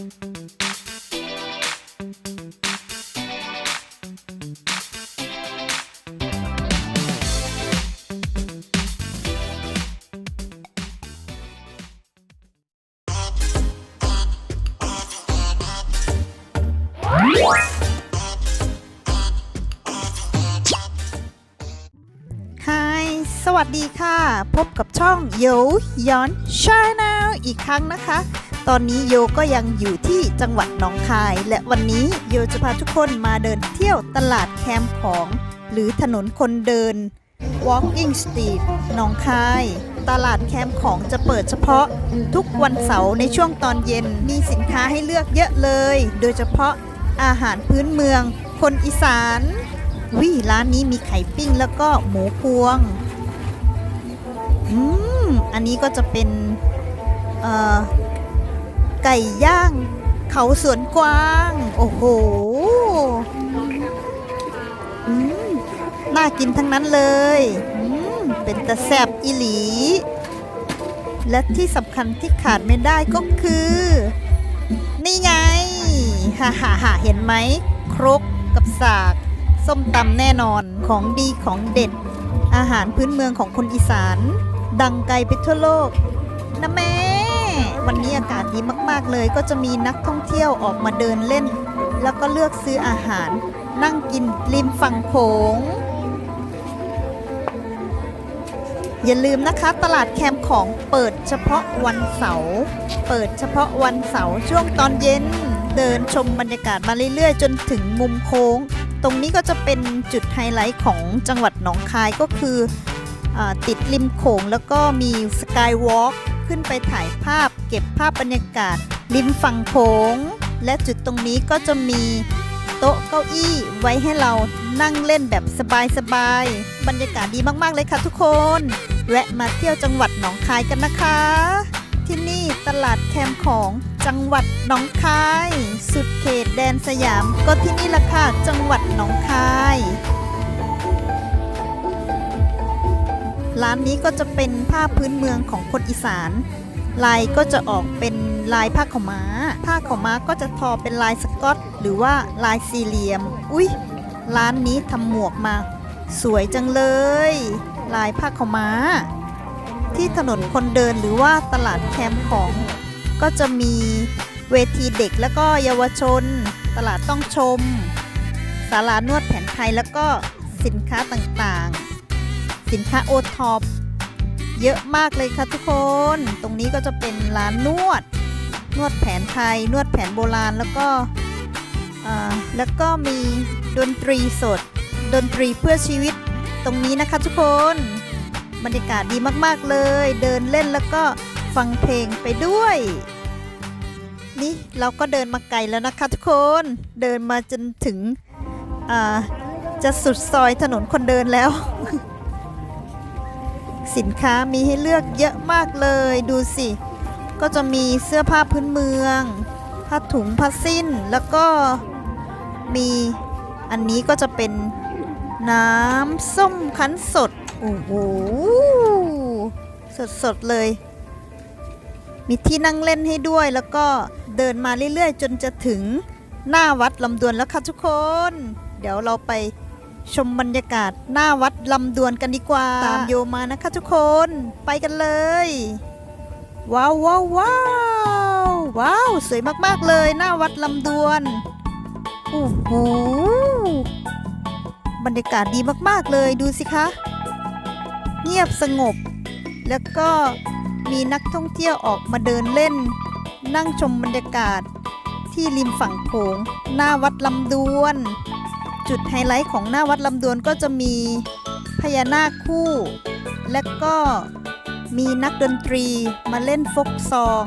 ฮสวัสดีค่ะ พบกับช่องโยย้อนชาแนลอีกครั้งนะคะ ตอนนี้โยก็ยังอยู่ที่จังหวัดหนองคาย และวันนี้โยจะพาทุกคนมาเดินเที่ยวตลาดแคมของ หรือถนนคนเดิน Walking Street หนองคาย ตลาดแคมของจะเปิดเฉพาะทุกวันเสาร์ในช่วงตอนเย็นมีสินค้าให้เลือกเยอะเลย โดยเฉพาะอาหารพื้นเมือง คนอีสานวิร้านนี้มีไข่ปิ้งแล้วก็หมูพวง อืม อันนี้ก็จะเป็น เอ่อ ไก่ย่าง เขาสวนกวาง โอ้โหน่ากินทั้งนั้นเลยเป็นตะแซบอีหลี และที่สำคัญที่ขาดไม่ได้ก็คือ นี่ไงฮ่าฮ่าฮ่าเห็นไหม ครกกับสาก ส้มตำแน่นอนของดีของเด็ด อาหารพื้นเมืองของคนอีสาน ดังไกลไปทั่วโลกนะแม่ วันนี้อากาศดีมากๆเลย ก็จะมีนักท่องเที่ยวออกมาเดินเล่น แล้วก็เลือกซื้ออาหาร นั่งกินริมฝั่งโขง อย่าลืมนะคะตลาดแคมของเปิดเฉพาะวันเสาร์เปิดเฉพาะวันเสาร์ช่วงตอนเย็นเดินชมบรรยากาศมาเรื่อยๆ จนถึงมุมโค้ง ตรงนี้ก็จะเป็นจุดไฮไลท์ของจังหวัดหนองคายก็คืออติดริมโขงแล้วก็มีสกายวอล์ก ขึ้นไปถ่ายภาพ เก็บภาพบรรยากาศ ริมฝั่งโขง และจุดตรงนี้ก็จะมีโต๊ะเก้าอี้ไว้ให้เรานั่งเล่นแบบสบายๆ บรรยากาศดีมากๆเลยค่ะทุกคน แวะมาเที่ยวจังหวัดหนองคายกันนะคะ ที่นี่ตลาดแคมของจังหวัดหนองคาย สุดเขตแดนสยามก็ที่นี่ละค่ะจังหวัดหนองคาย ร้านนี้ก็จะเป็นผ้าพื้นเมืองของคนอีสาน ลายก็จะออกเป็นลายผ้าขาวม้า ผ้าขาวม้าก็จะทอเป็นลายสกอต หรือว่าลายสี่เหลี่ยม อุ๊ยร้านนี้ทำหมวกมา สวยจังเลย ลายผ้าขาวม้า ที่ถนนคนเดินหรือว่าตลาดแคมป์ของ ก็จะมีเวทีเด็กแล้วก็เยาวชน ตลาดต้องชม ศาลานวดแผนไทยแล้วก็สินค้าต่างๆ สินค้าโอท็อปเยอะมากเลยค่ะทุกคน ตรงนี้ก็จะเป็นร้านนวด นวดแผนไทย นวดแผนโบราณ แล้วก็ แล้วก็มีดนตรีสด ดนตรีเพื่อชีวิต ตรงนี้นะคะทุกคน บรรยากาศดีมากๆเลย เดินเล่นแล้วก็ฟังเพลงไปด้วย นี่เราก็เดินมาไกลแล้วนะคะทุกคน เดินมาจนถึงจะสุดซอยถนนคนเดินแล้ว สินค้ามีให้เลือกเยอะมากเลยดูสิ ก็จะมีเสื้อผ้าพื้นเมืองผ้าถุงผ้าสิ้นแล้วก็มีอันนี้ก็จะเป็นน้ำส้มคั้นสดโอ้โหสดสดเลย มีที่นั่งเล่นให้ด้วยแล้วก็เดินมาเรื่อยๆ จนจะถึงหน้าวัดลำดวนแล้วค่ะทุกคน เดี๋ยวเราไป ชมบรรยากาศหน้าวัดลำดวนกันดีกว่า ตามโยมานะคะทุกคนไปกันเลย ว้าวว้าวว้าวว้าวสวยมากๆเลยหน้าวัดลำดวนโอ้โหบรรยากาศดีมากๆเลยดูสิคะ เงียบสงบ แล้วก็มีนักท่องเที่ยวออกมาเดินเล่น นั่งชมบรรยากาศที่ริมฝั่งโขงหน้าวัดลำดวน จุดไฮไลท์ของหน้าวัดลำดวนก็จะมีพญานาคคู่ และก็มีนักดนตรีมาเล่นฟกซอง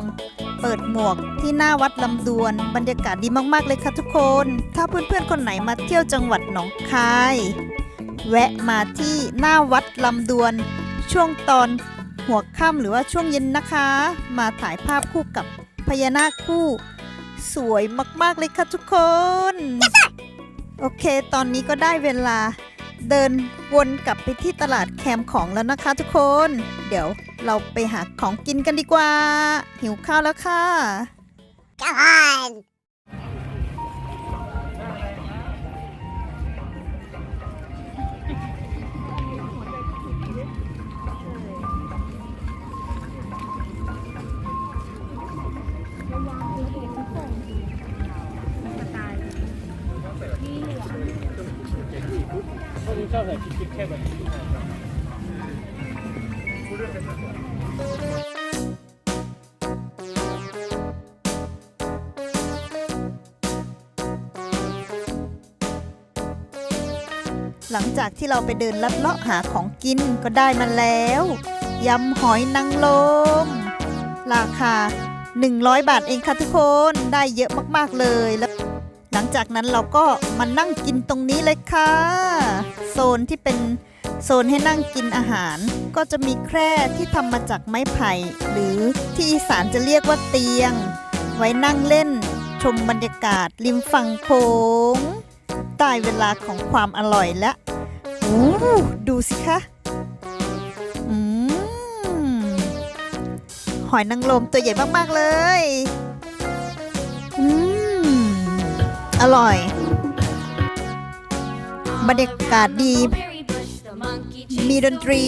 เปิดหมวกที่หน้าวัดลำดวน บรรยากาศดีมากๆเลยค่ะทุกคน ถ้าเพื่อนๆคนไหนมาเที่ยวจังหวัดหนองคาย แวะมาที่หน้าวัดลำดวน ช่วงตอนหัวค่ำหรือว่าช่วงเย็นนะคะ มาถ่ายภาพคู่กับพญานาคคู่ สวยมากๆเลยค่ะทุกคน โอเค ตอนนี้ก็ได้เวลาเดินวนกลับไปที่ตลาดแคมของแล้วนะคะทุกคน เดี๋ยวเราไปหาของกินกันดีกว่า หิวข้าวแล้วค่ะ Come on. ชอบใส่คิดแค่แบบหลังจากที่เราไปเดินลัดเลาะหาของกินก็ได้มาแล้ว ยำหอยนางรมราคา 100 บาทเองค่ะทุกคน ได้เยอะมาก ๆ เลยแล้ว หลังจากนั้นเราก็มานั่งกินตรงนี้เลยค่ะ โซนที่เป็นโซนให้นั่งกินอาหาร ก็จะมีแคร่ที่ทำมาจากไม้ไผ่ หรือที่อีสานจะเรียกว่าเตียง ไว้นั่งเล่น ชมบรรยากาศริมฝั่งโขงได้เวลาของความอร่อยแล้วโอ้ดูสิคะหอยนางรมตัวใหญ่มาก ๆ เลย อืม อร่อย บรรยากาศดี มีดนตรี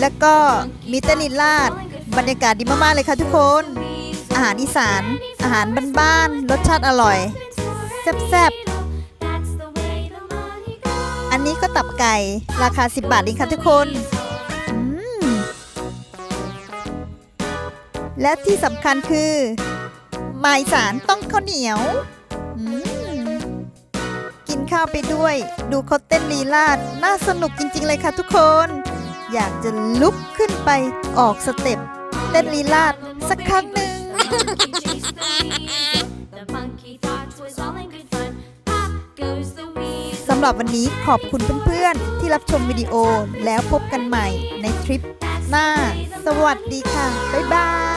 แล้วก็มีเต้นลีลาด บรรยากาศดีมาก ๆ เลยค่ะทุกคน อาหารอีสาน อาหารบ้านๆ รสชาติอร่อย แซ่บๆ อันนี้ก็ตับไก่ ราคา 10 บาทเองค่ะทุกคนและที่สำคัญคือ หมายสารต้องข้าวเหนียว อืม กินข้าวไปด้วย ดูเขาเต้นลีลาดน่าสนุกจริง ๆ เลยค่ะทุกคน อยากจะลุกขึ้นไปออกสเต็ปเต้นลีลาดสักครั้งหนึ่ง สำหรับวันนี้ขอบคุณเพื่อนๆ ที่รับชมวิดีโอแล้วพบกันใหม่ในทริปหน้า สวัสดีค่ะ บ๊ายบาย